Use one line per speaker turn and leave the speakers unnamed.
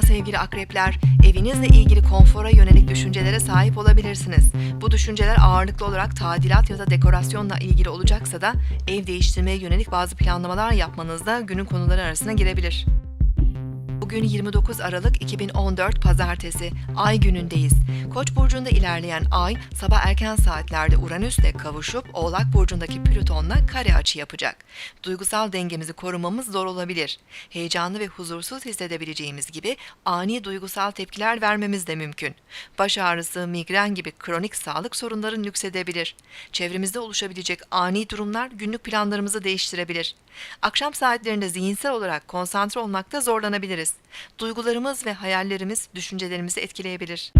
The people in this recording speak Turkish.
sevgili akrepler, evinizle ilgili konfora yönelik düşüncelere sahip olabilirsiniz. Bu düşünceler ağırlıklı olarak tadilat ya da dekorasyonla ilgili olacaksa da ev değiştirmeye yönelik bazı planlamalar yapmanız da günün konuları arasına girebilir. Bugün 29 Aralık 2014 Pazartesi, Ay günündeyiz. Koç burcunda ilerleyen Ay, sabah erken saatlerde Uranüs'le kavuşup Oğlak burcundaki Plüton'la kare açı yapacak. Duygusal dengemizi korumamız zor olabilir. Heyecanlı ve huzursuz hissedebileceğimiz gibi ani duygusal tepkiler vermemiz de mümkün. Baş ağrısı, migren gibi kronik sağlık sorunları nüksedebilir. Çevremizde oluşabilecek ani durumlar günlük planlarımızı değiştirebilir. Akşam saatlerinde zihinsel olarak konsantre olmakta zorlanabiliriz. Duygularımız ve hayallerimiz düşüncelerimizi etkileyebilir.